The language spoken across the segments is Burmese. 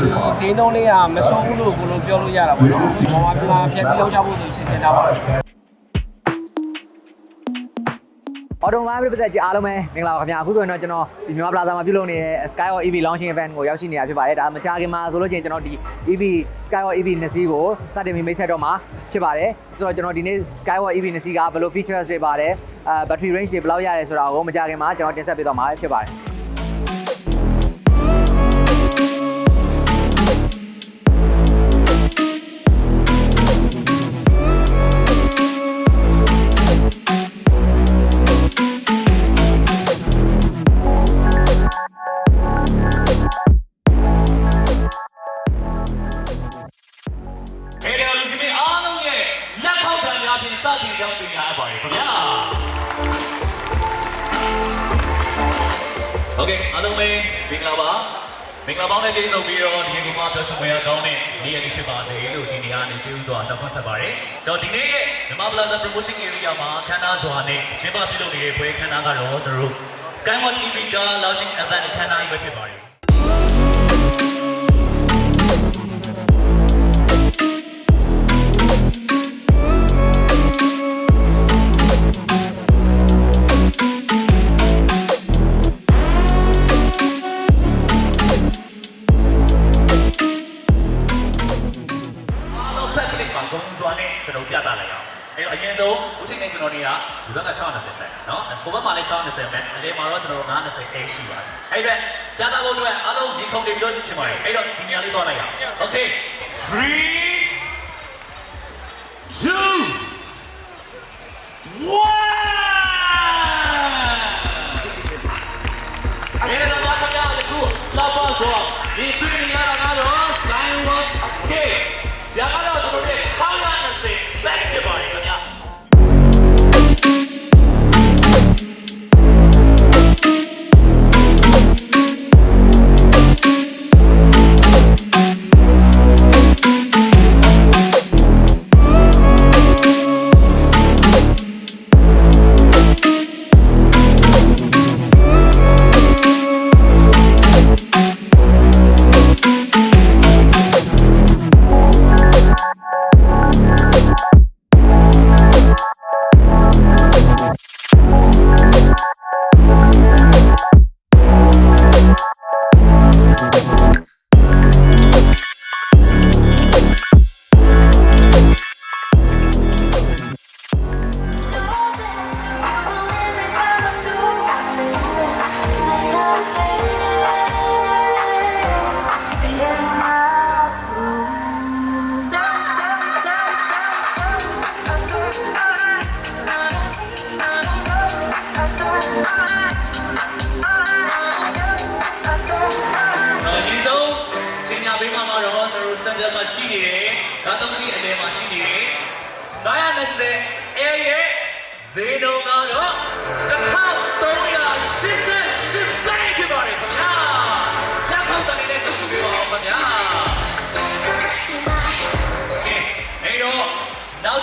တော့ဒီဈေးနှုန်းလေးကမဆုံးဘူးလို့ကိုလိုပြောလို့ရတာပေါ့နော်။ဘာမှပြဖြတ်ပြီးရောက်ချဖို့သူစီစဉ်တာပါ။အော်တိုမိုင်းပြည်သက်ကြီးအားလုံးပဲမင်္ဂလာပါခင်ဗျာအခုဆိုရင်တော့ကျွန်တော်ဒီမြန်မာပလာဇာမှာပြုလုပ်နေတဲ့ Sky or EV launching event ကိုရောက်ရှိနေတာဖြစ်ပါတယ်ဒါမကြာခင်မှာဆိုလို့ရှိရင်ကျွန်တော်ဒီ EV Sky or EV နှစ်စီးကိုစတင်ပြီးမိတ်ဆက်တော့မှာဖြစ်ပါတယ်ဆိုတော့ကျွန်တော်ဒီနေ့ Sky or EV နှစ်စီးကဘယ်လို features တွေပါတယ်အဲ battery range တွေဘယ်လောက်ရတယ်ဆိုတာကိုမကြာခင်မှာကျွန်တော်တင်ဆက်ပေးတော့မှာဖြစ်ပါတယ် ထောက်ခံများဖြင့်စတင်ကြောင်းကြေညာအပ်ပါတယ်ခင်ဗျာโอเคအားလုံးပဲမင်္ဂလာပါမင်္ဂလာပေါင်းနဲ့ကျေးဇူးပြီးတော့ဒီနေ့ကမှပြောဆိုမရကောင်းတဲ့နေ့ရက်ဖြစ်ပါတယ်လို့ဒီနေ့ကနေကျေးဇူးစွာတောင်းပန်ဆက်ပါတယ်ကျွန်တော်ဒီနေ့ရဲ့မြန်မာ Plaza Promotion Area မှာခန်းနာစွာနဲ့ကျင်းပပြုလုပ်နေတဲ့ပွဲခန်းနာကတော့ကျွန်တော်တို့ Skyward TV က launching event ခန်းနာကြီးပဲဖြစ်ပါတယ် Okay 3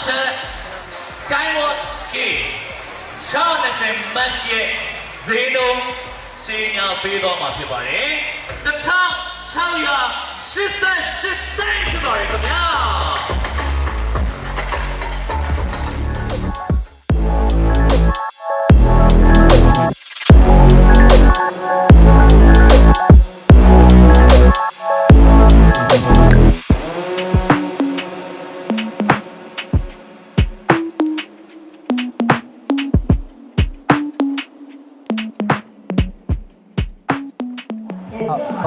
နောက်ထပ် Skyward K ရှာနေတဲ့မတ်ရဲ့ဇေနုံချိန်ညာပေးတော့မှာဖြစ်ပါတယ်။1688တိုင်းဖြစ်ပါတယ်ခင်ဗျာ။ဟု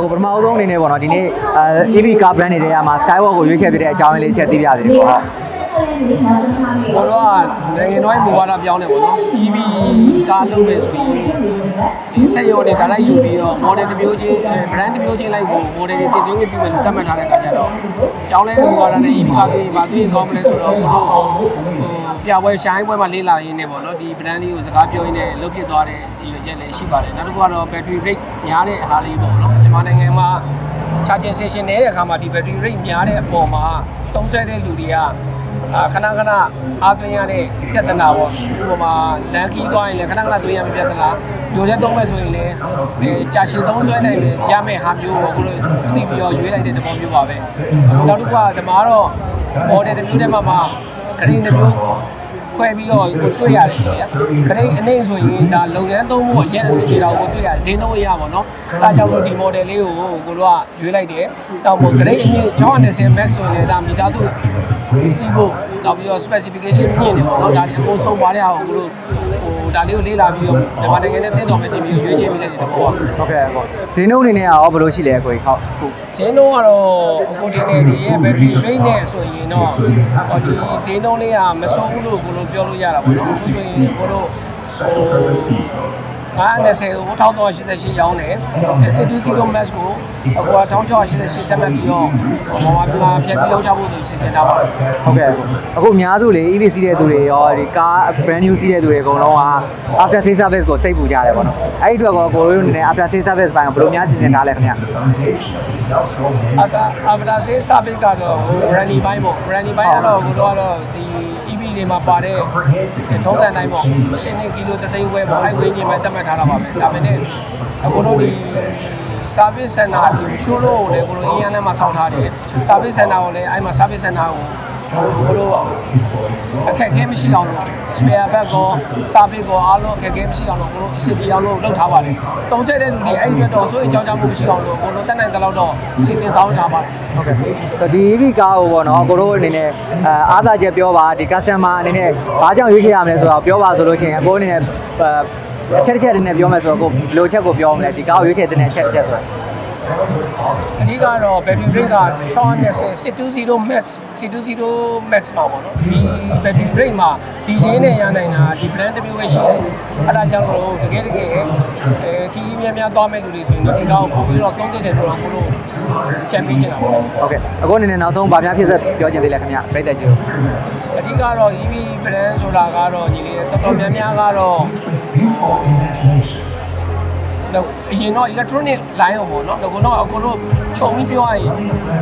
ဟိုပထမအဆုံးအနေနဲ့ပေါ့နော်ဒီနေ့အဲ EV car brand တွေထဲမှာ Skywalk ကိုရွေးချယ်ပေးတဲ့အကြောင်းအရင်းလေးတစ်ချက်သိပြသေးတယ်ပေါ့ဟုတ်ဘောတော့နိုင်ငံတော်ရဲ့မူဝါဒပြောင်းတယ်ပေါ့နော် EV ကားလုပ်မယ်ဆိုရင် ဒီစက်ရုံတွေကလည်းယူပြီးတော့ model တစ်မျိုးချင်း brand တစ်မျိုးချင်းလိုက်ကို model တွေတင်သွင်းခွင့်ပြုမယ်လို့သတ်မှတ်ထားတဲ့အခါကျတော့ပြောင်းလဲတဲ့မူဝါဒနဲ့ EV ကားတွေဘာသိရင်ကောင်းမလဲဆိုတော့ဘုလို့ပြပွဲရှိုင်းပွဲမှာလေးလာရင်းနဲ့ပေါ့နော်ဒီ brand လေးကိုစကားပြောရင်းနဲ့လုတ်ဖြစ်သွားတဲ့ဒီရွေချက်လည်းရှိပါတယ်နောက်တစ်ခုကတော့ battery rate များတဲ့အားလေးပေါ့နော်မြန်မာနိုင်ငံမှာ charging station နေတဲ့အခါမှာဒီ battery rate များတဲ့အပေါ်မှာတုံးဆွဲတဲ့လူတွေကအာခဏခဏအားသွင်းရတဲ့ပြဿနာပေါ့ဥပမာလမ်းခီးသွားရင်လည်းခဏခဏသွင်းရမယ့်ပြဿနာ မျိုးတဲ့သုံးမဲ့ဆိုရင်လည်းအဲကြာရှည်သုံးဆွဲနိုင်မယ်ရမယ့်ဟာမျိုးကိုကိုလိုသိပြီးတော့ရွေးလိုက်တဲ့သဘောမျိုးပါပဲအခုနောက်တစ်ခုကဒီမှာတော့ order တစ်မျိုးတည်းမှာမှာဂရိတစ်မျိုးခွဲပြီးတော့ကိုတွေ့ရတယ်ခင်ဗျာဂရိအနေဆိုရင်ဒါလုပ်ငန်းသုံးဖို့အရင်အစီအစဉ်တော့ကိုတွေ့ရဈေးနှုန်းအရပါတော့အဲဒါကြောင့်လို့ဒီ model လေးကိုကိုတို့ကရွေးလိုက်တယ်တော့မို့ဂရိအမြင့်690 max ဆိုရင်လည်းဒါမိသားစုစီးဖို့နောက်ပြီးတော့ specification မြင့်တယ်ပေါ့နော်ဒါဒီအကုန်ဆုံးပါတဲ့ဟာကိုကိုတို့ဟို ဒါလေးကိုလေ့လာပြီးတော့မြန်မာနိုင်ငံနဲ့တင်းတော်မဲ့တင်ပြီးရွေးချယ်ပေးလိုက်တဲ့တဘောပါဟုတ်ကဲ့ပေါ့ဈေးနှုန်းအနေနဲ့ရောဘယ်လိုရှိလဲအကိုကြီးဟုတ်ဟုတ်ဈေးနှုန်းကတော့အခုဒီနေ့ဒီရဲ့ battery rate နဲ့ဆိုရင်တော့ဟောဒီဈေးနှုန်းလေးကမဆုံးဘူးလို့ကိုလိုပြောလို့ရတာပေါ့နော်အခုဆိုရင်ကိုတို့ဟို 90ကို1388ရောင်းတယ်620 max ကိုအခုက1688တက်မှတ်ပြီးတော့ဟိုမှာပြဖြတ်ပြီးရောက်ချဖို့သူစီစဉ်တာပါဟုတ်ကဲ့အခုအများစုလေ EV စီးတဲ့သူတွေရောဒီကား brand new စီးတဲ့သူတွေအကုန်လုံးက after sales service ကိုစိတ်ပူကြတယ်ပေါ့နော်အဲ့ဒီအတွက်ကောကိုတို့အနေနဲ့ after sales service ဘိုင်းကိုဘယ်လိုများစီစဉ်ထားလဲခင်ဗျအသာအဗတာဆေးစပစ်ကတော့ဟို brandy ဘိုင်းပေါ့ brandy ဘိုင်းကတော့ကိုတို့ကတော့ဒီ EV တွေမှာပါတဲ့ထုံးစံတိုင်းပေါ့ရှင်းနေကီလိုတသိန်းခွဲပေါ့အဲ့ဝင်းကြီးမှာတက်မှတ်ထားတာပါပဲဒါပေမဲ့အခုတို့ဒီ service center ဒီ showroom ကိုလည်းကိုတို့အင်းရန်ထဲမှာစောင့်ထားတယ် service center ကိုလည်းအဲ့မှာ service center ကို ကိုတို့အခက်အခဲမရှိအောင်လို့ spare bag ကို service ကိုအားလုံးအခက်အခဲမရှိအောင်လို့ကိုတို့အစီအပြေအောင်လို့လုပ်ထားပါတယ်တုံးဆက်တဲ့လူတွေအဲ့ဒီအတွက်တော့ဆိုရင်ကြောင်းကြောင်းမှုမရှိအောင်လို့ကိုတို့တက်နိုင်တဲ့လောက်တော့စီစဉ်ဆောင်ထားပါတယ်ဟုတ်ကဲ့ဆိုဒီ EV ကားကိုပေါ့နော်ကိုတို့အနေနဲ့အာအားသာချက်ပြောပါဒီ customer အနေနဲ့ဘာကြောင့်ရွေးချယ်ရမလဲဆိုတော့ပြောပါဆိုလို့ချင်းအကိုအနေနဲ့အချက်တစ်ချက်နဲ့ပြောမယ်ဆိုတော့ကိုဘယ်လိုချက်ကိုပြောမလဲဒီကားကိုရွေးချယ်တဲ့အချက်တစ်ချက်ဆိုတော့ အဓိကတော့ battery rate က620 620 max 620 max ပါပေါ့နော်ဒီ battery rate မှာဒီဈေးနဲ့ရနိုင်တာဒီ brand တစ်မျိုးပဲရှိတယ်အဲဒါကြောင့်မလို့တကယ်တကယ်အဲခီးများများသွားမဲ့လူတွေဆိုရင်တော့ဒီကောင်ကိုပို့ပြီးတော့သုံးတဲ့တယ်လို့တော့ကိုလို့ချန်ပီယံကျင်တာပေါ့ဟုတ်ကဲ့အခုအနေနဲ့နောက်ဆုံးဗာများဖြစ်ဆက်ပြောချင်သေးလဲခင်ဗျပြိတ္တကြီးကိုအဓိကတော့ EV brand ဆိုတာကတော့ညီလေးတော်တော်များများကတော့ တော့အရင်တော့ electronic line အောင်ပေါ့နော်။ဒါကတော့အကုန်လုံးခြုံပြီးပြောရရင်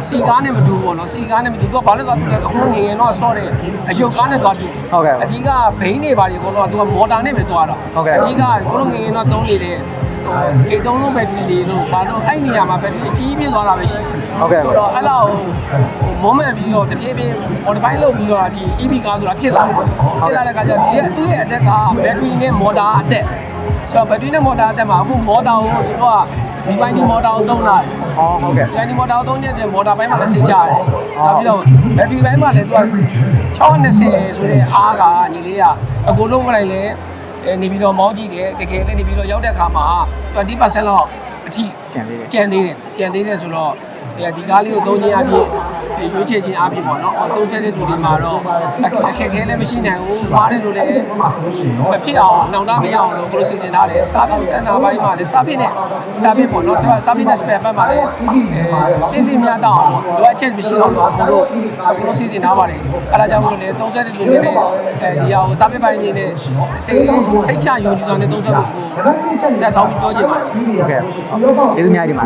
စီကားနဲ့မတူဘူးပေါ့နော်။စီကားနဲ့မတူတော့ဘာလို့လဲဆိုတော့အခုငယ်ငယ်တော့ဆော့တယ်အယုတ်ကားနဲ့သွားတူ။အဓိကဘိန်းတွေဘာတွေအကုန်လုံးကသူကမော်တာနဲ့ပဲသွားတာ။အဓိကကိုလိုငယ်ငယ်တော့သုံးနေတဲ့အေးသုံးလုံးဘက်ထရီတွေလို့ဘာလို့အဲ့နေရာမှာဘက်ထရီအကြီးပြင်းသွားတာပဲရှိတယ်။ဆိုတော့အဲ့လောက်မုံမှန်ပြီးတော့တပြေးပြေး modify လုပ်ပြီးတော့ဒီ EV ကားဆိုတာဖြစ်လာတယ်။ဖြစ်လာတဲ့အခါကျဒီရဲ့ဒီရဲ့အထက်ကဘက်ထရီနဲ့မော်တာအတက် ဆိုတော့ဘက်ထရီနဲ့မော်တာအတက်မှာအခုမော်တာကိုသူတို့ကဒီပိုင်းဒီမော်တာကိုသုံးလာတယ်ဟောဟုတ်ကဲ့။ဒီမော်တာကိုသုံးနေတဲ့မော်တာပိုင်းမှာလည်းစိတ်ချရတယ်။နောက်ပြီးတော့ဘက်ထရီပိုင်းမှာလည်းသူက620ဆိုတဲ့အားကညီလေးကအကုန်လုံးကလည်းလေအဲနေပြီးတော့မောင်းကြည့်တယ်တကယ်လည်းနေပြီးတော့ရောက်တဲ့အခါမှာ20%လောက်အထိကျန်သေးတယ်ကြံသေးတယ်ကြံသေးတယ်ဆိုတော့ ဒီကားလေးကိုသုံးခြင်းအဖြစ်ရွေးချယ်ခြင်းအဖြစ်ပေါ့နော်။သုံးဆက်တဲ့လူတွေမှာတော့အခက်အခဲလည်းမရှိနိုင်ဘူး။ပါတယ်လို့လည်းမဖြစ်အောင်နောင်တမရအောင်လို့ဘယ်လိုစီစဉ်ထားလဲ။ service center ဘိုင်းမှာလည်း service နဲ့ service ပေါ့နော်။ service နဲ့ spare ဘက်မှာလည်းအဲတင်းတင်းများတောင်းအောင်လိုအပ်ချက်မရှိအောင်လို့ဘယ်လိုဘယ်လိုစီစဉ်ထားပါလဲ။အဲဒါကြောင့်မလို့လေသုံးဆက်တဲ့လူတွေနဲ့အဲဒီဟာကို service ဘိုင်းနေနဲ့စိတ်စိတ်ချယုံကြည်စွာနဲ့သုံးဆက်ဖို့ကိုတက်ဆောင်ပြီးပြောချင်ပါတယ်။ဟုတ်ကဲ့ကျေးဇူးများဒီမှာ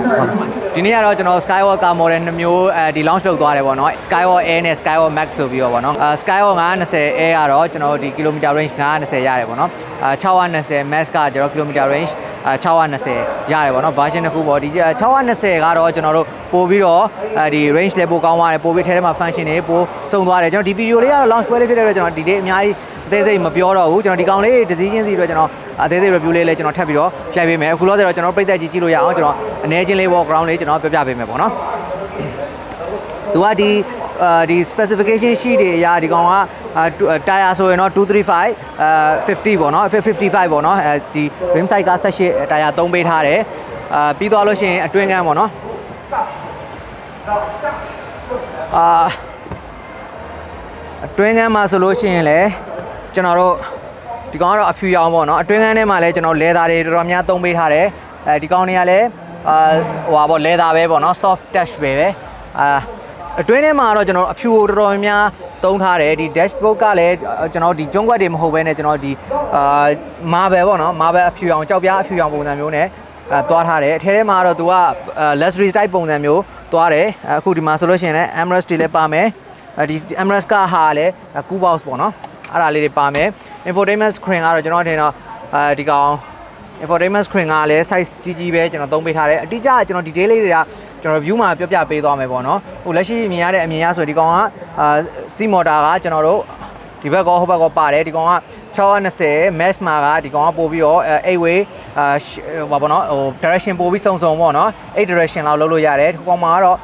ဒီနေ့ကတော့ကျွန်တော် Skywalker model 2မျိုးအဲဒီ launch လုပ်သွားတယ်ပေါ့နော် Skywalker Air နဲ့ Skywalker Max ဆိုပြီးတော့ပေါ့နော်အဲ Skywalker 920 Air ကတော့ကျွန်တော်ဒီ kilometer range 920ရတယ်ပေါ့နော်အဲ620 Max ကကျွန်တော် kilometer range အဲ620ရတယ်ပေါ့နော် version တစ်ခုပေါ့ဒီ620ကတော့ကျွန်တော်တို့ပို့ပြီးတော့အဲဒီ range လည်းပိုကောင်းသွားတယ်ပို့ပြီးထဲထဲမှာ function တွေပိုစုံသွားတယ်ကျွန်တော်ဒီ video လေးကတော့ launch ပွဲလေးဖြစ်တဲ့အတွက်ကျွန်တော်ဒီလေးအများကြီးအ သေးစိတ်မပြောတော့ဘူးကျွန်တော်ဒီကောင်လေးတစ်စည်းချင်းစီအတွက်ကျွန်တော်အသေးစိတ် review လေးလည်းကျွန်တော်ထပ်ပြီးတော့ရိုက်ပေးမယ်အခုလောဆယ်တော့ကျွန်တော်ပြည်သက်ကြီးကြည့်လို့ရအောင်ကျွန်တော်အနေချင်းလေး walk around လေးကျွန်တော်ပြောပြပေးမယ်ပေါ့နော်သူကဒီအာဒီ specification sheet တွေအရာဒီကောင်ကတာယာဆိုရင်တော့235အဲ50ပေါ့နော်55 ပေါ့နော်အဲဒီ rim size က18တာယာ3ပေးထားတယ်အာပြီးသွားလို့ရှိရင်အတွင်းကန်းပေါ့နော်အာအတွင်းကန်းမှာဆိုလို့ရှိရင်လည်း ကျွန်တော်တို့ဒီကောင်ကတော့အဖြူရောင်ပေါ့နော်အတွင်းကန်းထဲမှာလည်းကျွန်တော်လဲသားတွေတော်တော်များသုံးပေးထားတယ်အဲဒီကောင်တွေကလည်းအာဟိုပါပေါ့လဲသားပဲပေါ့နော် soft touch ပဲပဲအာအတွင်းထဲမှာတော့ကျွန်တော်အဖြူတော်တော်များများသုံးထားတယ်ဒီ dashboard ကလည်းကျွန်တော်ဒီကျုံးကွက်တွေမဟုတ်ဘဲနဲ့ကျွန်တော်ဒီအာ marble ပေါ့နော် marble အဖြူရောင်ကြောက်ပြားအဖြူရောင်ပုံစံမျိုးနဲ့အဲသွားထားတယ်အထဲထဲမှာတော့သူက luxury type ပုံစံမျိုးသွားတယ်အခုဒီမှာဆိုလို့ရှိရင်လည်း Emirates တွေလည်းပါမယ်အဲဒီ Emirates ကဟာလည်း cool box ပေါ့နော် အဲ့ဒါလေးတွေပါမယ် infotainment screen ကတော့ကျွန်တော်ထင်တော့အဲဒီကောင် infotainment screen ကလည်း size ကြီးကြီးပဲကျွန်တော်သုံးပေးထားတယ်အတိအကျကျွန်တော် detail လေးတွေကကျွန်တော် view မှာပြောပြပေးသွားမယ်ပေါ့နော်ဟိုလက်ရှိမြင်ရတဲ့အမြင်ရဆိုဒီကောင်ကအာ C motor ကကျွန်တော်တို့ဒီဘက်ကောဟိုဘက်ကောပါတယ်ဒီကောင်က620 max မှာကဒီကောင်ကပို့ပြီးတော့8 way အာဟိုပါပေါ့နော်ဟို direction ပို့ပြီးစုံစုံပေါ့နော်8 direction လောက်လုပ်လို့ရတယ်ဒီကောင်မှာကတော့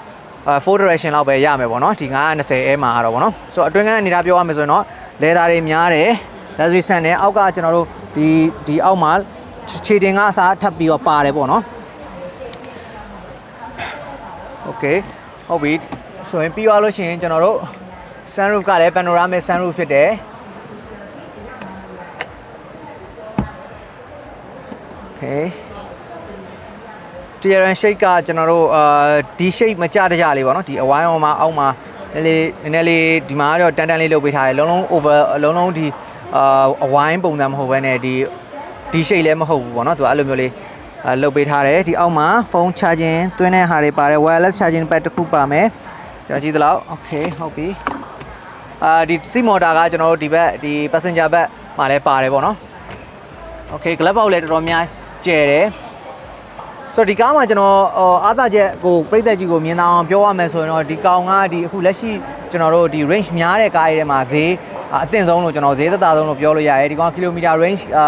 အာ4 direction လောက်ပဲရမယ်ပေါ့နော်ဒီ920 A မှာကတော့ပေါ့နော်ဆိုတော့အတွင်းကအနေထားပြောရမယ်ဆိုရင်တော့ လေသားတွေများတယ် luxury ဆန်တယ်အောက်ကကျွန်တော်တို့ဒီဒီအောက်မှာခြေတင်ကအစားထပ်ပြီးတော့ပါတယ်ပေါ့နော် Okay ဟုတ်ပြီဆိုရင်ပြီးသွားလို့ရှိရင်ကျွန်တော်တို့ sunroof ကလည်း panoramic sunroof ဖြစ်တယ် Okay steering shape ကကျွန်တော်တို့အာဒီ shape မကြတကြလေးပေါ့နော်ဒီအဝိုင်းအောင်မှာအောက်မှာ နည်းလေးနည်းနည်းလေးဒီမှာတော့တန်တန်လေးလုပ်ပေးထားတယ်လုံးလုံး over လုံးလုံးဒီအာအဝိုင်းပုံစံမဟုတ်ဘဲနဲ့ဒီဒီ shape လည်းမဟုတ်ဘူးပေါ့နော်သူအဲ့လိုမျိုးလေးအာလုပ်ပေးထားတယ်ဒီအောက်မှာဖုန်း charging သွင်းတဲ့ဟာတွေပါတယ် wireless charging pad တစ်ခုပါမယ်ကျွန်တော်ကြည့်သလောက် okay ဟုတ်ပြီအာဒီ C motor ကကျွန်တော်တို့ဒီဘက်ဒီ passenger ဘက်မှာလည်းပါတယ်ပေါ့နော် Okay glove box လည်းတော်တော်များကျယ်တယ် ဆိုတော့ဒီကားမှာကျွန်တော်အော်အားသာချက်ကိုပြိသက်ကြီးကိုမြင်တာအောင်ပြောရမယ်ဆိုရင်တော့ဒီကောင်ကဒီအခုလက်ရှိကျွန်တော်တို့ဒီ range များတဲ့ကားတွေထဲမှာဈေးအသင့်ဆုံးလို့ကျွန်တော်ဈေးသက်သာဆုံးလို့ပြောလို့ရတယ်ဒီကောင်ကီလိုမီတာ range အာ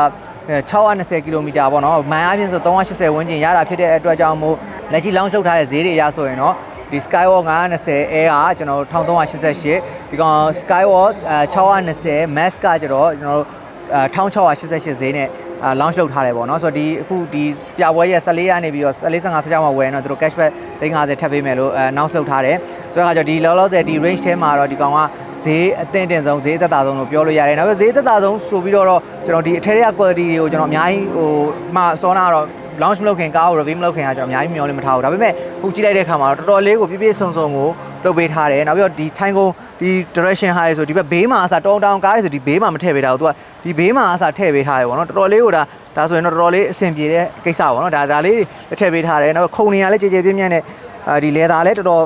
620ကီလိုမီတာပေါ့နော်မိုင်အားဖြင့်ဆို380ဝန်းကျင်ရတာဖြစ်တဲ့အတွက်ကြောင့်မို့လက်ရှိ launch လုပ်ထားတဲ့ဈေးတွေအရဆိုရင်တော့ဒီ Skywalk 920 Air ကကျွန်တော်တို့1388ဒီကောင် Skywalk 620 Max ကကျတော့ကျွန်တော်တို့အဲ1688ဈေးနဲ့အာ launch လုပ်ထားတယ်ပေါ့နော်ဆိုတော့ဒီအခုဒီပြပွဲရဲ့14ရက်နေပြီးတော့14 15 16မှာဝယ်ရင်တော့သူတို့ cashback 350ထပ်ပေးမယ်လို့အဲ announce လုပ်ထားတယ်ဆိုတော့အခါကျတော့ဒီလောလောဆယ်ဒီ range ထဲမှာတော့ဒီကောင်ကဈေးအသင့်တင်ဆုံးဈေးသက်သာဆုံးလို့ပြောလို့ရတယ်နောက်ပြီးဈေးသက်သာဆုံးဆိုပြီးတော့ကျွန်တော်ဒီအထက်ရ quality တွေကိုကျွန်တော်အများကြီးဟိုမှစောနာကတော့ launch မလုပ်ခင်ကားကို review မလုပ်ခင်ကကျွန်တော်အများကြီးမျှော်လင့်မထားဘူးဒါပေမဲ့ခုကြည့်လိုက်တဲ့အခါမှာတော့တော်တော်လေးကိုပြည့်ပြည့်စုံစုံကိုလုပ်ပေးထားတယ်နောက်ပြီးတော့ဒီ time ကိုဒီ direction ဟာတွေဆိုဒီဘက်ဘေးမှာအစားတောင်းတောင်းကားတွေဆိုဒီဘေးမှာမထည့်ပေးတာဘူးသူကဒီဘေးမှာအစားထည့်ပေးထားတယ်ပေါ့နော်တော်တော်လေးကိုဒါဒါဆိုရင်တော့တော်တော်လေးအဆင်ပြေတဲ့ကိစ္စပေါ့နော်ဒါဒါလေးတွေထည့်ပေးထားတယ်နောက်ခုံနေရလဲကြည်ကြည်ပြင်းပြင်းနဲ့အာဒီလေသာလည်းတော်တော်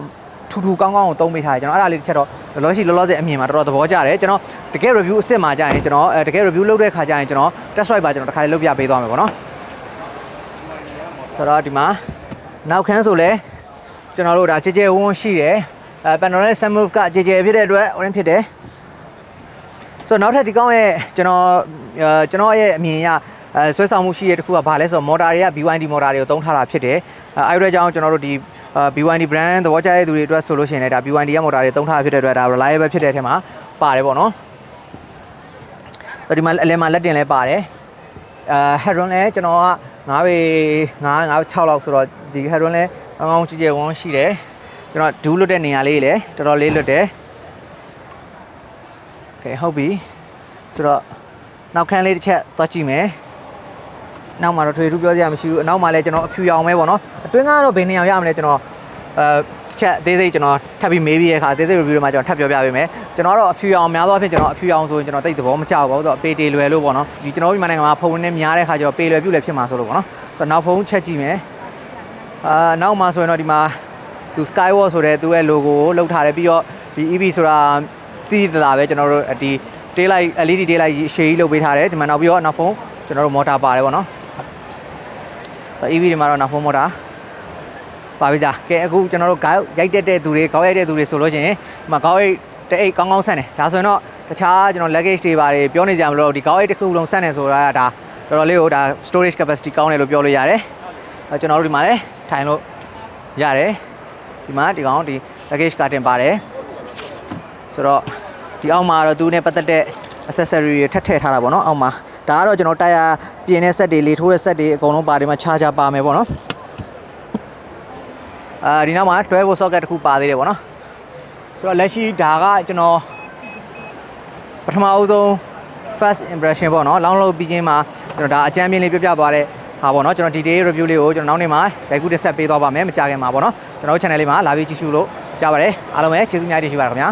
ထူထူကောင်းကောင်းကိုသုံးပေးထားတယ်ကျွန်တော်အဲ့ဒါလေးတစ်ချက်တော့လောလောရှိလောလောဆယ်အမြင်မှာတော်တော်သဘောကျတယ်ကျွန်တော်တကယ် review အစ်စ်မှာကြာရင်ကျွန်တော်အဲတကယ် review လုပ်တဲ့ခါကြာရင်ကျွန်တော် test drive ပါကျွန်တော်တစ်ခါလေးလုပ်ပြပေးသွားမယ်ပေါ့နော် ဆိုတော့ဒီမှာနောက်ခန်းဆိုလဲကျွန်တော်တို့ဒါကြဲကြဲဝန်းဝန်းရှိတယ်အဲ panoramic sunroof ကကြဲကြဲဖြစ်တဲ့အတွက် orange ဖြစ်တယ်ဆိုတော့နောက်ထပ်ဒီကောင်းရဲ့ကျွန်တော်အဲကျွန်တော်ရဲ့အမြင်အရအဲဆွဲဆောင်မှုရှိတဲ့တစ်ခုကဘာလဲဆိုတော့ motor တွေက BYD motor တွေကိုသုံးထားတာဖြစ်တယ်အဲအဲ့ဒီကြောင့်ကျွန်တော်တို့ဒီ BYD brand သဘောကျတဲ့သူတွေအတွက်ဆိုလို့ရှိရင်လည်းဒါ BYD ရဲ့ motor တွေသုံးထားတာဖြစ်တဲ့အတွက်ဒါ reliable ဖြစ်တဲ့အထက်မှာပါတယ်ပေါ့နော်အဲ့ဒီမှာအလဲမှာလက်တင်လဲပါတယ်အဲ headroom လဲကျွန်တော်က 9ပေ9 9 6လောက်ဆိုတော့ဒီ headroom လဲကောင်းကောင်းကြည့်ကြဝန်းရှိတယ်ကျွန်တော်ဒူးလွတ်တဲ့နေရာလေးလည်းတော်တော်လေးလွတ်တယ် โอเคဟုတ်ပြီဆိုတော့နောက်ခန်းလေးတစ်ချက်သွားကြည့်မယ်နောက်မှာတော့ထွေထူးပြောစရာမရှိဘူးအနောက်မှာလည်းကျွန်တော်အဖြူရောင်ပဲပေါ့နော်အတွင်းကတော့ဘယ်နေရာရမလဲကျွန်တော်အဲတစ် ချက်အသေးစိတ်ကျွန်တော်ထပ်ပြီးမေးပြီးရခါအသေးစိတ် review တွေမှာကျွန်တော်ထပ်ပြောပြပေးမယ်ကျွန်တော်တော့အဖြူရောင်များသောအားဖြင့်ကျွန်တော်အဖြူရောင်ဆိုရင်ကျွန်တော်တိတ်သဘောမကျဘူးပေါ့ဆိုတော့ပေတေလွယ်လို့ပေါ့နော်ဒီကျွန်တော်ဒီမြန်မာနိုင်ငံမှာဖုန်းနဲ့များတဲ့ခါကျတော့ပေလွယ်ပြုတ်လည်းဖြစ်မှာဆိုလို့ပေါ့နော်ဆိုတော့နောက်ဖုန်းချက်ကြည့်မယ်အာနောက်မှာဆိုရင်တော့ဒီမှာသူ Skywalk ဆိုတဲ့သူရဲ့ logo ကိုလောက်ထားတယ်ပြီးတော့ဒီ EV ဆိုတာတီးတလာပဲကျွန်တော်တို့ဒီ tail light LED tail light ရှေးကြီးလုပ်ပေးထားတယ်ဒီမှာနောက်ပြီးတော့နောက်ဖုန်းကျွန်တော်တို့ motor ပါတယ်ပေါ့နော် EV တွေမှာတော့နောက်ဖုန်း motor ပါပြီသားကဲအခုကျွန်တော်တို့ခေါက်ရိုက်တက်တဲ့သူတွေခေါက်ရိုက်တဲ့သူတွေဆိုလို့ရှိရင်ဒီမှာခေါက်ရိုက်တဲ့အိတ်ကောင်းကောင်းဆန့်တယ်ဒါဆိုရင်တော့တခြားကျွန်တော် luggage တွေပါတယ်ပြောနေကြမလို့ဒီခေါက်ရိုက်တစ်ခုလုံးဆန့်တယ်ဆိုတာကဒါတော်တော်လေးကိုဒါ storage capacity ကောင်းတယ်လို့ပြောလို့ရတယ်အဲကျွန်တော်တို့ဒီမှာလည်းထိုင်လို့ရတယ်ဒီမှာဒီကောင်ဒီ luggage ကတင်ပါတယ်ဆိုတော့ဒီအောက်မှာတော့သူနဲ့ပတ်သက်တဲ့ accessory တွေထပ်ထည့်ထားတာပေါ့နော်အောက်မှာဒါကတော့ကျွန်တော်တာယာပြင်တဲ့ set တွေလေထိုးတဲ့ set တွေအကုန်လုံးပါတယ်မှာ charger ပါမယ်ပေါ့နော် အာဒီနောက်မှာ12 volt socket တစ်ခုပါသေးတယ်ပေါ့နော်ဆိုတော့လက်ရှိဒါကကျွန်တော်ပထမအဦးဆုံး first impression ပေါ့နော်လောင်းလို့ပြီးချင်းမှာကျွန်တော်ဒါအကြမ်းမြင်လေးပြပြသွားတဲ့ဟာပေါ့နော်ကျွန်တော် detail review လေးကိုကျွန်တော်နောက်နေ့မှာရိုက်ကူးတစ်ဆက်ပေးသွားပါမယ်မကြခင်မှာပေါ့နော်ကျွန်တော်တို့ channel လေးမှာလာပြီးကြည့်ရှုလို့ကြပါတယ်အားလုံးပဲကျေးဇူးများတင်ရှိပါရခင်ဗျာ